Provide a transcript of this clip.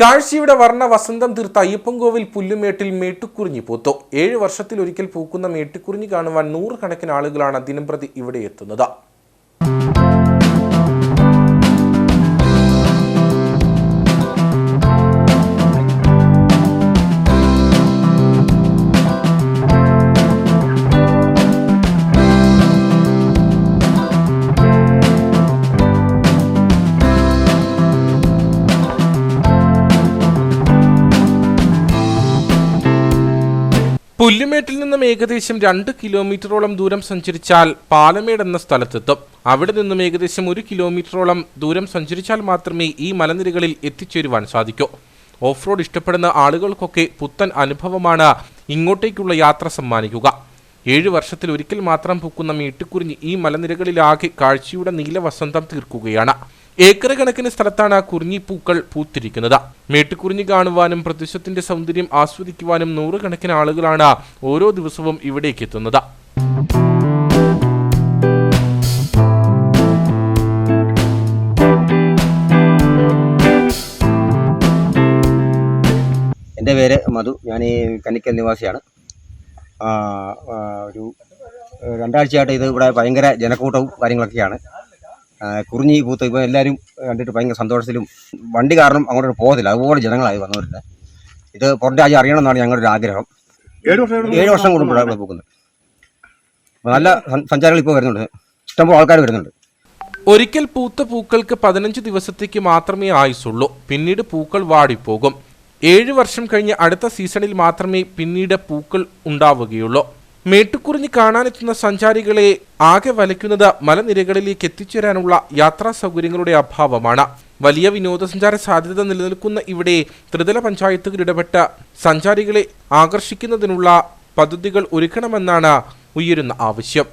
കാഴ്ചയുടെ വർണ വസന്തം തീർത്ത അയ്യപ്പൻകോവിൽ പുല്ലുമേട്ടിൽ മേട്ടുക്കുറിഞ്ഞി പൂത്തു. ഏഴ് വർഷത്തിലൊരിക്കൽ പൂക്കുന്ന മേട്ടുക്കുറിഞ്ഞി കാണുവാൻ നൂറുകണക്കിന് ആളുകളാണ് ദിനംപ്രതി ഇവിടെ എത്തുന്നത്. പുല്ലുമേട്ടിൽ നിന്നും ഏകദേശം രണ്ട് കിലോമീറ്ററോളം ദൂരം സഞ്ചരിച്ചാൽ പാലമേട് എന്ന സ്ഥലത്തെത്തും. അവിടെ നിന്നും ഏകദേശം ഒരു കിലോമീറ്ററോളം ദൂരം സഞ്ചരിച്ചാൽ മാത്രമേ ഈ മലനിരകളിൽ എത്തിച്ചേരുവാൻ സാധിക്കൂ. ഓഫ് റോഡ് ഇഷ്ടപ്പെടുന്ന ആളുകൾക്കൊക്കെ പുത്തൻ അനുഭവമാണ് ഇങ്ങോട്ടേക്കുള്ള യാത്ര സമ്മാനിക്കുക. ഏഴ് വർഷത്തിൽ ഒരിക്കൽ മാത്രം പൂക്കുന്ന മീട്ടുക്കുറിഞ്ഞി ഈ മലനിരകളിലാകെ കാഴ്ചയുടെ നീലവസന്തം തീർക്കുകയാണ്. ഏക്കർ കണക്കിന് സ്ഥലത്താണ് ആ കുറിഞ്ഞിപ്പൂക്കൾ പൂത്തിരിക്കുന്നത്. മേട്ടുകുറിഞ്ഞി കാണുവാനും പ്രദേശത്തിന്റെ സൗന്ദര്യം ആസ്വദിക്കുവാനും നൂറുകണക്കിന് ആളുകളാണ് ഓരോ ദിവസവും ഇവിടേക്ക് എത്തുന്നത്. എന്റെ പേര് മധു. ഞാൻ ഈ കന്നിക്കൽ നിവാസിയാണ്. ഒരു രണ്ടാഴ്ചയായിട്ട് ഇത് ഇവിടെ ഭയങ്കര ജനക്കൂട്ടവും കാര്യങ്ങളൊക്കെയാണ്. കുറിഞ്ഞി പൂത്ത് ഇപ്പോൾ എല്ലാവരും കണ്ടിട്ട് ഭയങ്കര സന്തോഷത്തിലും വണ്ടി കാരണം അങ്ങോട്ട് പോകത്തില്ല. അതുപോലെ ജനങ്ങളായി വന്നവരില്ല. ഇത് പുറം രാജ്യം അറിയണമെന്നാണ് ഞങ്ങളുടെ ഒരു ആഗ്രഹം. ഏഴ് വർഷം ഏഴ് വർഷം കൂടുമ്പോഴാണ് പോകുന്നത് നല്ല സഞ്ചാരികൾ ഇപ്പോൾ വരുന്നുണ്ട്. ഇഷ്ടംപോലെ ആൾക്കാർ വരുന്നുണ്ട്. ഒരിക്കൽ പൂത്ത പൂക്കൾക്ക് പതിനഞ്ച് ദിവസത്തേക്ക് മാത്രമേ ആയുസുള്ളൂ പിന്നീട് പൂക്കൾ വാടിപ്പോകും. ഏഴ് വർഷം കഴിഞ്ഞ് അടുത്ത സീസണിൽ മാത്രമേ പിന്നീട് പൂക്കൾ ഉണ്ടാവുകയുള്ളൂ. മേട്ടുക്കുറിഞ്ഞി കാണാനെത്തുന്ന സഞ്ചാരികളെ ആകെ വലയ്ക്കുന്നത് മലനിരകളിലേക്ക് എത്തിച്ചേരാനുള്ള യാത്രാ സൗകര്യങ്ങളുടെ അഭാവമാണ്. വലിയ വിനോദസഞ്ചാര സാധ്യത നിലനിൽക്കുന്ന ഇവിടെ ത്രിതല പഞ്ചായത്തുകൾ ഇടപെട്ട സഞ്ചാരികളെ ആകർഷിക്കുന്നതിനുള്ള പദ്ധതികൾ ഒരുക്കണമെന്നാണ് ഉയരുന്ന ആവശ്യം.